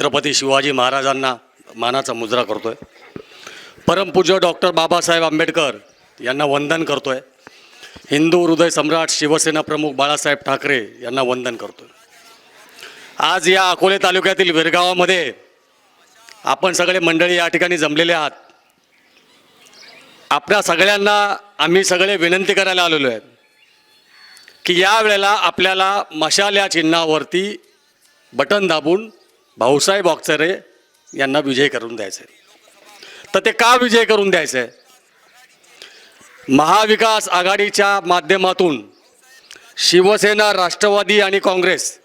छत्रपती शिवाजी महाराजांना मानाचा मुजरा आहे परमपूज्य डॉक्टर बाबासाहेब आंबेडकर यांना वंदन करतो आहे हिंदू हृदय सम्राट शिवसेना प्रमुख बाळासाहेब ठाकरे यांना वंदन करतोय. आज या अकोले तालुक्यातील विरगावामध्ये आपण सगळे मंडळी या ठिकाणी जमलेले आहात. आपल्या सगळ्यांना आम्ही सगळे विनंती करायला आलेलो आहे की या वेळेला आपल्याला मशाल या चिन्हावरती बटन दाबून भाऊसाहेब ऑक्सरे यांना विजय करून द्यायचं आहे तर ते का विजय करून द्यायचं आहे महाविकास आघाडीच्या माध्यमातून शिवसेना राष्ट्रवादी आणि काँग्रेस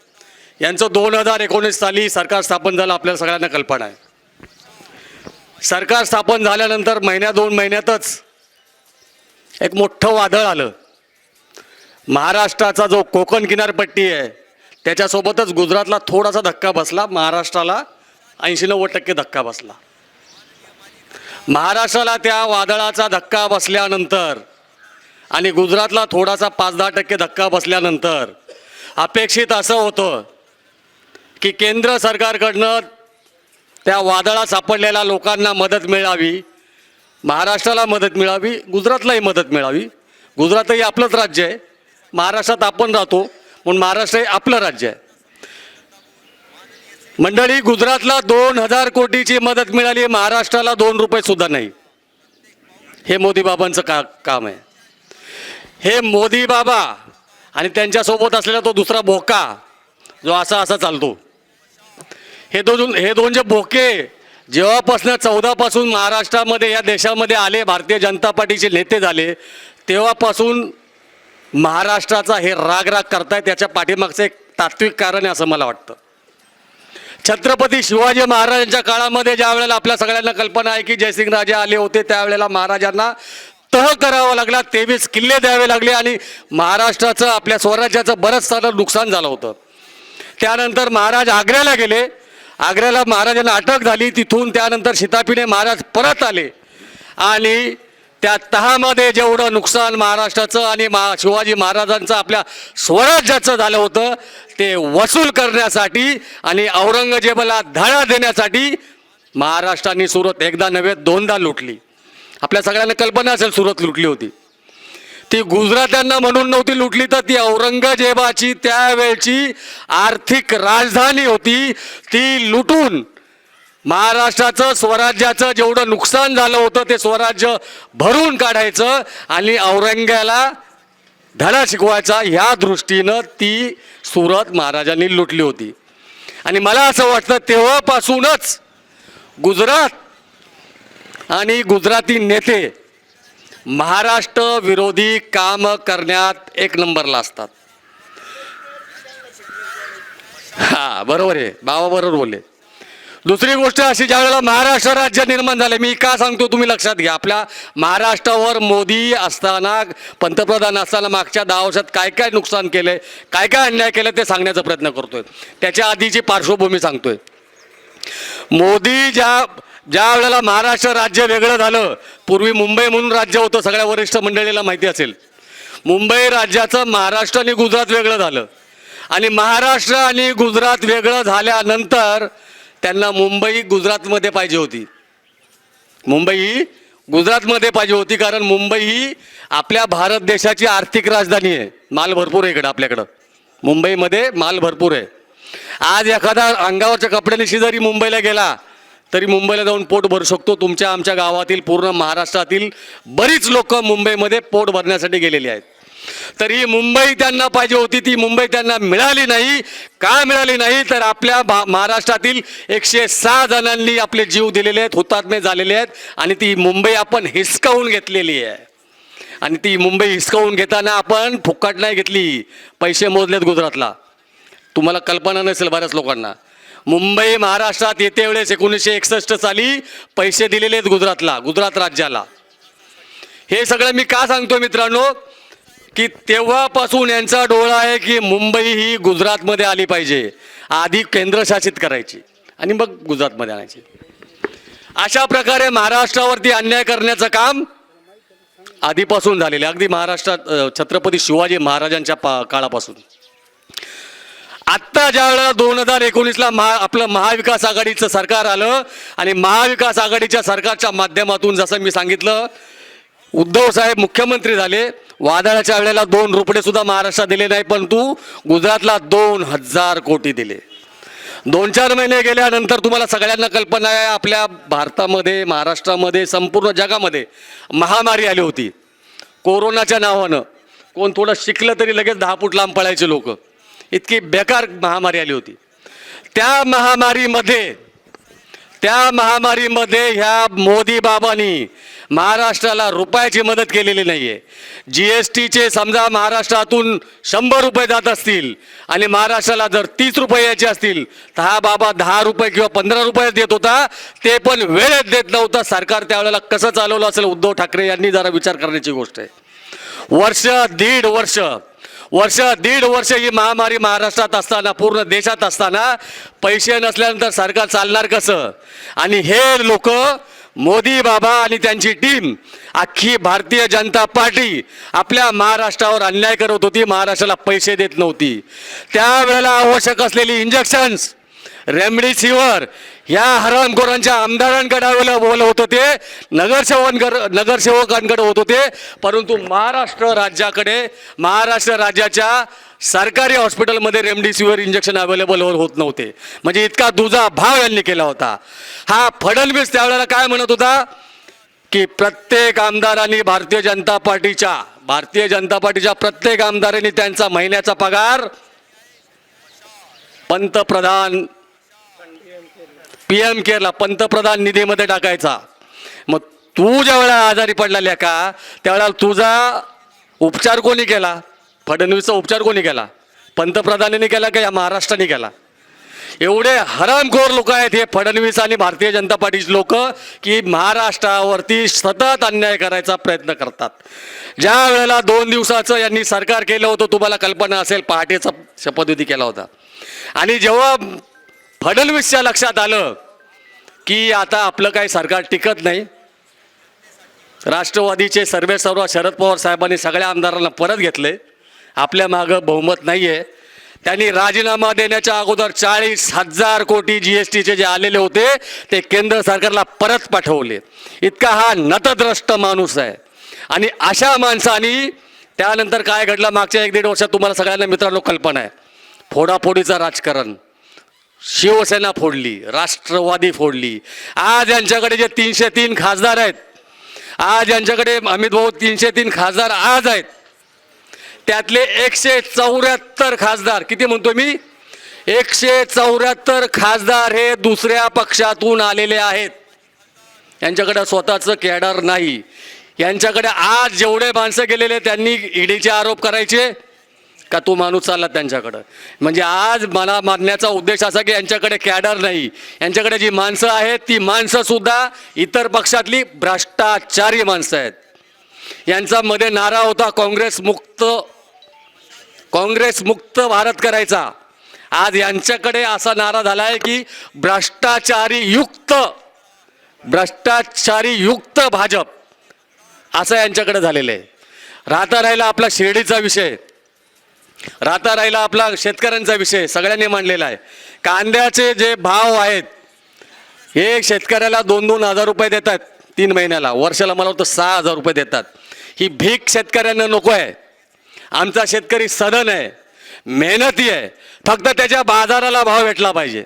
यांचं दोन हजार एकोणीस साली सरकार स्थापन झालं आपल्या सगळ्यांना कल्पना आहे. सरकार स्थापन झाल्यानंतर महिन्या दोन महिन्यातच एक मोठं वादळ आलं. महाराष्ट्राचा जो कोकण किनारपट्टी आहे त्याच्यासोबतच गुजरातला थोडासा धक्का बसला महाराष्ट्राला ऐंशी नव्वद टक्के धक्का बसला. महाराष्ट्राला त्या वादळाचा धक्का बसल्यानंतर आणि गुजरातला थोडासा पाच दहा टक्के धक्का बसल्यानंतर अपेक्षित असं होतं की केंद्र सरकारकडनं त्या वादळात सापडलेल्या लोकांना मदत मिळावी महाराष्ट्राला मदत मिळावी गुजरातलाही मदत मिळावी. गुजरातही आपलंच राज्य आहे. महाराष्ट्रात आपण राहतो. म्हणून महाराष्ट्र हे आपलं राज्य आहे. मंडळी गुजरातला दोन हजार कोटीची मदत मिळाली महाराष्ट्राला दोन रुपये सुद्धा नाही. हे मोदी बाबांचं का काम आहे. हे मोदी बाबा आणि त्यांच्यासोबत असलेला तो दुसरा भोका जो असा असा चालतो. हे दोन हे दोन जे भोके जेव्हापासून चौदापासून महाराष्ट्रामध्ये या देशामध्ये आले भारतीय जनता पार्टीचे नेते झाले तेव्हापासून महाराष्ट्राचा हे राग राग करताय त्याच्या पाठीमागचं एक तात्विक कारण आहे असं मला वाटतं. छत्रपती शिवाजी महाराजांच्या काळामध्ये ज्या वेळेला आपल्या सगळ्यांना कल्पना आहे की जयसिंग राजे आले होते त्यावेळेला महाराजांना तह करावा लागला तेवीस किल्ले द्यावे लागले आणि महाराष्ट्राचं आपल्या स्वराज्याचं बरंच सारं नुकसान झालं होतं. त्यानंतर महाराज आग्र्याला गेले. आग्र्याला महाराजांना अटक झाली तिथून त्यानंतर शितापीने महाराज परत आले. आणि त्या तहामध्ये जेवढं नुकसान महाराष्ट्राचं आणि मा शिवाजी महाराजांचं आपल्या स्वराज्याचं झालं होतं ते वसूल करण्यासाठी आणि औरंगजेबाला धडा देण्यासाठी महाराष्ट्राने सुरत एकदा नव्हे दोनदा लुटली. आपल्या सगळ्यांना कल्पना असेल सुरत लुटली होती. ती गुजरात्यांना म्हणून नव्हती लुटली तर ती औरंगजेबाची त्यावेळची आर्थिक राजधानी होती ती लुटून महाराष्ट्राचं स्वराज्याचं जेवढं नुकसान झालं होतं ते स्वराज्य भरून काढायचं आणि औरंग्याला धडा शिकवायचा ह्या दृष्टीनं ती सुरत महाराजांनी लुटली होती. आणि मला असं वाटतं तेव्हापासूनच गुजरात आणि गुजराती नेते महाराष्ट्र विरोधी काम करण्यात एक नंबरला असतात. हा बरोबर आहे. बाबा बरोबर बोलले. दुसरी गोष्ट अशी ज्या वेळेला महाराष्ट्र राज्य निर्माण झाले मी का सांगतो तुम्ही लक्षात घ्या. आपल्या महाराष्ट्रावर मोदी असताना पंतप्रधान असताना मागच्या दहा वर्षात काय काय नुकसान केलं काय काय अन्याय केलं ते सांगण्याचा प्रयत्न करतोय. त्याच्या आधीची पार्श्वभूमी सांगतोय. मोदी ज्या ज्या वेळेला महाराष्ट्र राज्य वेगळं झालं पूर्वी मुंबई म्हणून राज्य होतं सगळ्या वरिष्ठ मंडळीला माहिती असेल. मुंबई राज्याचं महाराष्ट्र आणि गुजरात वेगळं झालं. आणि महाराष्ट्र आणि गुजरात वेगळं झाल्यानंतर त्यांना मुंबई गुजरातमध्ये पाहिजे होती. मुंबई ही गुजरातमध्ये पाहिजे होती कारण मुंबई ही आपल्या भारत देशाची आर्थिक राजधानी आहे. माल भरपूर आहे इकडं आपल्याकडं. मुंबईमध्ये माल भरपूर आहे. आज एखादा अंगावरच्या कपड्यानिशी जरी मुंबईला गेला तरी मुंबईला जाऊन पोट भरू शकतो. तुमच्या आमच्या गावातील पूर्ण महाराष्ट्रातील बरीच लोक मुंबईमध्ये पोट भरण्यासाठी गेलेली आहेत. तर ही मुंबई त्यांना पाहिजे होती ती मुंबई त्यांना मिळाली नाही. का मिळाली नाही? तर आपल्या भा- महाराष्ट्रातील एकशे सहा जणांनी आपले जीव दिलेले आहेत हुतात्मे झालेले आहेत आणि ती मुंबई आपण हिसकावून घेतलेली आहे. आणि ती मुंबई हिसकावून घेताना आपण फुकट नाही घेतली. पैसे मोजलेत गुजरातला. तुम्हाला कल्पना नसेल बऱ्याच लोकांना. मुंबई महाराष्ट्रात येते वेळेस एकोणीसशे एकसष्ट साली पैसे दिलेले आहेत गुजरातला गुजरात राज्याला. हे सगळं मी का सांगतो मित्रांनो? की तेव्हापासून यांचा डोळा आहे की मुंबई ही गुजरातमध्ये आली पाहिजे. आधी केंद्रशासित करायची आणि मग गुजरातमध्ये आणायची. अशा प्रकारे महाराष्ट्रावरती अन्याय करण्याचं काम आधीपासून झालेलं आहे. अगदी महाराष्ट्रात छत्रपती शिवाजी महाराजांच्या पा काळापासून. आत्ता ज्या वेळेला दोन हजार एकोणीसला महा आपलं महाविकास आघाडीचं सरकार आलं आणि महाविकास आघाडीच्या सरकारच्या माध्यमातून जसं मी सांगितलं उद्धव साहेब मुख्यमंत्री झाले. वादळाच्या वेळेला दोन रुपये सुद्धा महाराष्ट्रात दिले नाही परंतु गुजरातला दोन हजार कोटी दिले. दोन चार महिने गेल्यानंतर तुम्हाला सगळ्यांना कल्पना आहे आपल्या भारतामध्ये महाराष्ट्रामध्ये संपूर्ण जगामध्ये महामारी आली होती. कोरोनाच्या नावानं कोण थोडं शिकलं तरी लगेच दहा फूट लांब पळायचे लोक. इतकी बेकार महामारी आली होती. त्या महामारीमध्ये त्या महामारीमध्ये ह्या मोदी बाबांनी महाराष्ट्राला रुपयाची मदत केलेली नाही आहे जी एस टीचे समजा महाराष्ट्रातून शंभर रुपये जात असतील आणि महाराष्ट्राला जर तीस रुपये यायचे असतील तर हा बाबा दहा रुपये किंवा पंधरा रुपये देत होता ते पण वेळेत देत नव्हता. सरकार त्यावेळेला कसं चालवलं असेल? उद्धव ठाकरे यांनी जरा विचार करण्याची गोष्ट आहे. वर्ष दीड वर्ष वर्ष दीड वर्ष ही महामारी महाराष्ट्रात असताना पूर्ण देशात असताना पैसे नसल्यानंतर सरकार चालणार कसं? आणि हे लोक मोदी बाबा आणि त्यांची टीम अख्खी भारतीय जनता पार्टी आपल्या महाराष्ट्रावर अन्याय करत होती महाराष्ट्राला पैसे देत नव्हती. त्यावेळेला आवश्यक असलेली इंजेक्शन्स रेमडेसिवीर या हरामखोरांच्या आमदारांकडे बोल होत होते नगरसेवकांकडे नगरसेवकांकडे होत होते परंतु महाराष्ट्र राज्याकडे महाराष्ट्र राज्याच्या सरकारी हॉस्पिटलमध्ये रेमडेसिवीर इंजेक्शन अवेलेबल होत नव्हते. म्हणजे इतका दुजा भाव यांनी केला होता. हा फडणवीस त्यावेळेला काय म्हणत होता? की प्रत्येक आमदारांनी भारतीय जनता पार्टीच्या भारतीय जनता पार्टीच्या प्रत्येक आमदारांनी त्यांचा महिन्याचा पगार पंतप्रधान पी एम केअरला पंतप्रधान निधीमध्ये टाकायचा. मग तू ज्या वेळा आजारी पडलेल्या का त्यावेळेला तुझा उपचार कोणी केला? फडणवीसचा उपचार कोणी केला? पंतप्रधानांनी केला का या महाराष्ट्राने केला? एवढे हरामखोर लोक आहेत हे फडणवीस आणि भारतीय जनता पार्टीचे लोक की महाराष्ट्रावरती सतत अन्याय करायचा प्रयत्न करतात. ज्या वेळेला दोन दिवसाचं यांनी सरकार केलं होतं तुम्हाला कल्पना असेल पहाटेचा शपथविधी केला होता. आणि जेव्हा फडणवीसच्या लक्षात आलं की आता आपलं काही सरकार टिकत नाही. राष्ट्रवादीचे सर्वे सर्व शरद पवार साहेबांनी सगळ्या आमदारांना परत घेतले. आपल्या मागं बहुमत नाही आहे त्यांनी राजीनामा देण्याच्या अगोदर चाळीस हजार कोटी जी एस टीचे जे आलेले होते ते केंद्र सरकारला परत पाठवले. इतका हा नतद्रष्ट माणूस आहे. आणि अशा माणसानी त्यानंतर काय घडलं मागच्या एक दीड वर्षात तुम्हाला सगळ्यांना मित्रांनो कल्पना आहे. फोडाफोडीचं राजकारण. शिवसेना फोडली राष्ट्रवादी फोडली. आज यांच्याकडे जे तीनशे तीन खासदार आहेत आज यांच्याकडे अमित भाऊ तीनशे तीन खासदार आज आहेत त्यातले एकशे चौऱ्याहत्तर खासदार किती म्हणतो मी? एकशे चौऱ्याहत्तर खासदार हे दुसऱ्या पक्षातून आलेले आहेत. यांच्याकडे स्वतःचं कॅडर नाही. यांच्याकडे आज जेवढे माणसं गेलेले त्यांनी ईडीचे आरोप करायचे. का तो माणूस चालला त्यांच्याकडं? म्हणजे आज मला मानण्याचा उद्देश असा की यांच्याकडे कॅडर नाही. यांच्याकडे जी माणसं आहेत ती माणसंसुद्धा इतर पक्षातली भ्रष्टाचारी माणसं आहेत. यांचा मध्ये नारा होता काँग्रेस मुक्त काँग्रेस मुक्त भारत करायचा. आज यांच्याकडे असा नारा झाला आहे की भ्रष्टाचारी युक्त भ्रष्टाचारी युक्त भाजप असं यांच्याकडे झालेलं आहे. राहता राहिला आपला शिर्डीचा विषय. राहता राहिला आपला शेतकऱ्यांचा विषय सगळ्यांनी मांडलेला आहे. कांद्याचे जे भाव आहेत हे शेतकऱ्याला दोन दोन हजार रुपये देतात तीन महिन्याला. वर्षाला मला वाटतं सहा हजार रुपये देतात. ही भीक शेतकऱ्यांना नको आहे. आमचा शेतकरी सदन आहे मेहनती आहे. फक्त त्याच्या बाजाराला भाव भेटला पाहिजे.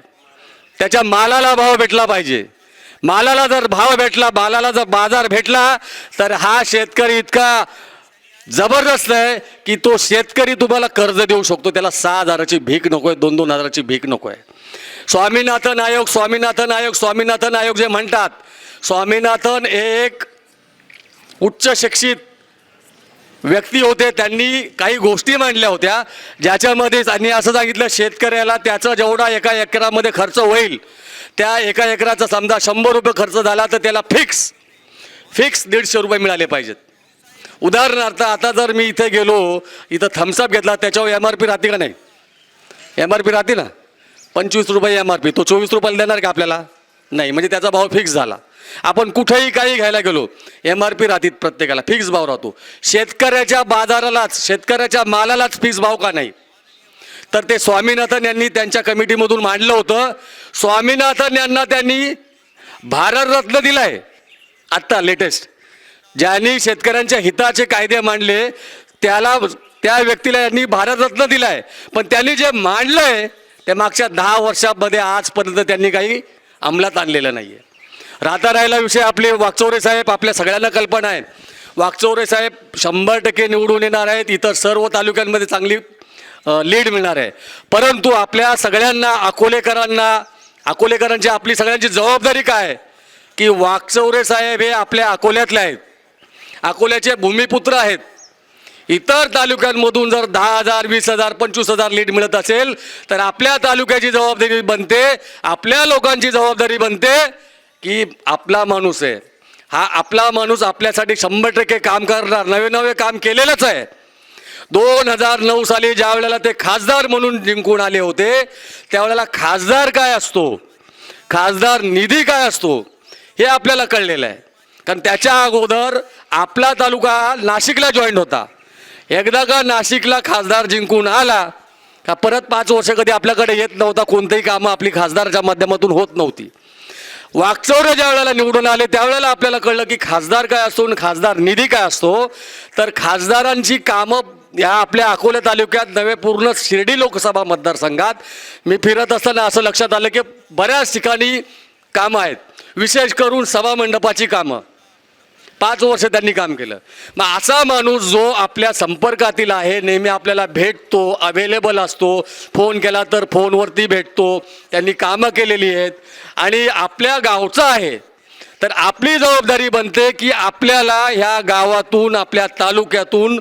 त्याच्या मालाला भाव भेटला पाहिजे. मालाला जर भाव भेटला मालाला जर बाजार भेटला तर हा शेतकरी इतका जबरदस्त आहे की तो शेतकरी तुम्हाला कर्ज देऊ शकतो. त्याला सहा हजाराची भीक नको आहे दोन दोन हजाराची भीक नको आहे स्वामीनाथन आयोग स्वामीनाथन आयोग स्वामीनाथन आयोग जे म्हणतात स्वामीनाथन हे एक उच्च शिक्षित व्यक्ती होते. त्यांनी काही गोष्टी मांडल्या होत्या. ज्याच्यामध्ये त्यांनी असं सांगितलं शेतकऱ्याला त्याचा जेवढा एका एकरामध्ये खर्च होईल त्या एका एकराचा समजा शंभर रुपये खर्च झाला तर त्याला फिक्स फिक्स दीडशे रुपये मिळाले पाहिजेत. उदाहरणार्थ आता जर मी इथे गेलो इथं थम्सअप घेतला त्याच्यावर एम आर पी राहते का नाही? एम आर पी राहते ना? पंचवीस रुपये एम आर पी तो चोवीस रुपयाला देणार का आपल्याला? नाही म्हणजे त्याचा भाव फिक्स झाला. आपण कुठेही काही घ्यायला गेलो एम आर पी राहतील प्रत्येकाला फिक्स भाव राहतो. शेतकऱ्याच्या बाजारालाच शेतकऱ्याच्या मालालाच फिक्स भाव का नाही? तर ते स्वामीनाथन यांनी त्यांच्या कमिटीमधून मांडलं होतं. स्वामीनाथन यांना त्यांनी भारतरत्न दिलाय. आत्ता लेटेस्ट ज्यांनी शेतकऱ्यांच्या हिताचे कायदे मांडले त्याला त्या व्यक्तीला यांनी भारतरत्न दिलाय. पण त्यांनी जे मांडलंय ते मागच्या दहा वर्षामध्ये आजपर्यंत त्यांनी काही अंमलात आणलेलं नाही आहे राहता राहिला विषय आपले वागचौरे साहेब आपल्या सगळ्यांना कल्पना आहे. वागचौरे साहेब शंभर टक्के निवडून येणार आहेत इतर सर्व तालुक्यांमध्ये चांगली लीड मिळणार आहे. परंतु आपल्या सगळ्यांना अकोलेकरांना अकोलेकरांची आपली सगळ्यांची जबाबदारी काय? की वागचौरे साहेब हे आपल्या अकोल्यातले आहेत. अकोल्याचे भूमिपुत्र आहेत. इतर तालुक्यांमधून जर दहा हजार वीस हजार पंचवीस हजार लीड मिळत असेल तर आपल्या तालुक्याची जबाबदारी बनते आपल्या लोकांची जबाबदारी बनते की आपला माणूस आहे. हा आपला माणूस आपल्यासाठी शंभर टक्के काम करणार नवे नवे काम केलेलंच आहे. दोन हजार नऊ साली ज्या वेळेला ते खासदार म्हणून जिंकून आले होते त्यावेळेला खासदार काय असतो? खासदार निधी काय असतो? हे आपल्याला कळलेलं आहे. कारण त्याच्या अगोदर आपला तालुका नाशिकला जॉईंट होता. एकदा का नाशिकला खासदार जिंकून आला का परत पाच वर्ष कधी आपल्याकडे येत नव्हता कोणतंही कामं आपली खासदारच्या माध्यमातून होत नव्हती. वाकचौरे ज्या वेळेला निवडून आले त्यावेळेला आपल्याला कळलं की खासदार काय असतो आणि खासदार निधी काय असतो तर खासदारांची कामं या आपल्या अकोले तालुक्यात नवे पूर्ण शिर्डी लोकसभा मतदारसंघात मी फिरत असताना असं लक्षात आलं की बऱ्याच ठिकाणी कामं आहेत. विशेष करून सभामंडपाची कामं. पाच वर्ष त्यांनी काम केलं. मग असा माणूस जो आपल्या संपर्कातील आहे नेहमी आपल्याला भेटतो अवेलेबल असतो फोन केला तर फोनवरती भेटतो. त्यांनी कामं केलेली आहेत. आणि आपल्या गावचा आहे. तर आपली जबाबदारी बनते की आपल्याला ह्या गावातून आपल्या तालुक्यातून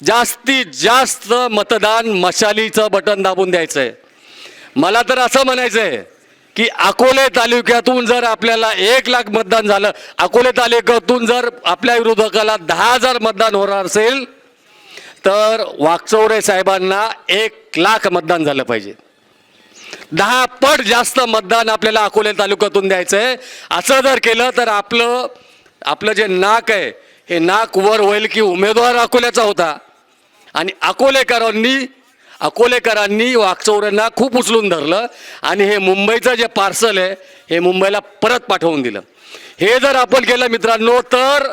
जास्तीत जास्त मतदान मशालीचं बटन दाबून द्यायचं आहे मला तर असं म्हणायचं आहे की अकोले तालुक्यातून जर आपल्याला एक लाख मतदान झालं अकोले तालुक्यातून जर आपल्या विरोधकाला दहा हजार मतदान होणार असेल तर वाकचौरे साहेबांना एक लाख मतदान झालं पाहिजे. दहा पट जास्त मतदान आपल्याला अकोले तालुक्यातून द्यायचं आहे असं जर केलं तर आपलं आपलं जे नाक आहे हे नाक वर होईल की उमेदवार अकोल्याचा होता. आणि अकोलेकरांनी अकोलेकरांनी वाकचौऱ्यांना खूप उचलून धरलं आणि हे मुंबईचं जे पार्सल आहे हे मुंबईला परत पाठवून दिलं. हे जर आपण केलं मित्रांनो तर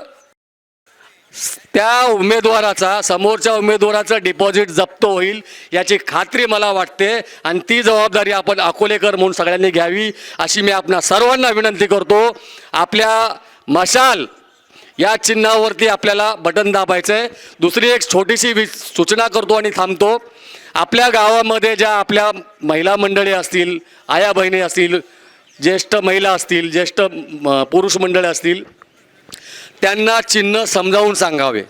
त्या उमेदवाराचा समोरच्या उमेदवाराचं डिपॉझिट जप्त होईल याची खात्री मला वाटते आणि ती जबाबदारी आपण अकोलेकर म्हणून सगळ्यांनी घ्यावी अशी मी आपणा सर्वांना विनंती करतो. आपल्या मशाल या चिन्हावरती आपल्याला बटन दाबायचं आहे दुसरी एक छोटीशी सूचना करतो आणि थांबतो. आपल्या गावामध्ये ज्या आपल्या महिला मंडळी असतील आया बहिणी असतील ज्येष्ठ महिला असतील ज्येष्ठ म, पुरुष मंडळी असतील त्यांना चिन्ह समजावून सांगावे.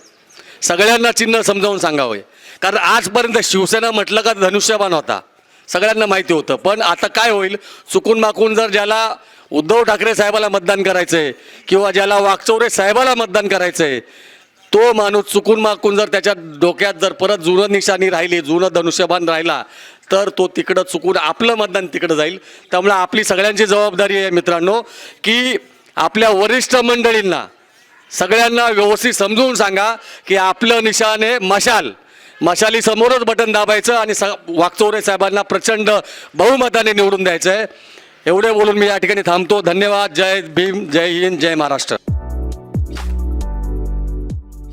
सगळ्यांना चिन्ह समजावून सांगावे. कारण आजपर्यंत शिवसेना म्हटलं का धनुष्यबाण होता. सगळ्यांना माहिती होतं. पण आता काय होईल? चुकून माकून जर ज्याला उद्धव ठाकरे साहेबाला मतदान करायचं आहे किंवा ज्याला वाकचौरे साहेबाला मतदान करायचं आहे तो माणूस चुकून माकून जर त्याच्या डोक्यात जर परत जुनं निशाणी राहिली जुनं धनुष्यबाण राहिला तर तो तिकडं चुकून आपलं मतदान तिकडं जाईल. त्यामुळे आपली सगळ्यांची जबाबदारी आहे मित्रांनो की आपल्या वरिष्ठ मंडळींना सगळ्यांना व्यवस्थित समजून सांगा की आपलं निशाण आहे मशाल. मशाली समोरच बटन दाबायचं आणि स वाकचौरे साहेबांना प्रचंड बहुमताने निवडून द्यायचं आहे एवढे बोलून मी या ठिकाणी थांबतो. धन्यवाद. जय भीम जय हिंद जय महाराष्ट्र.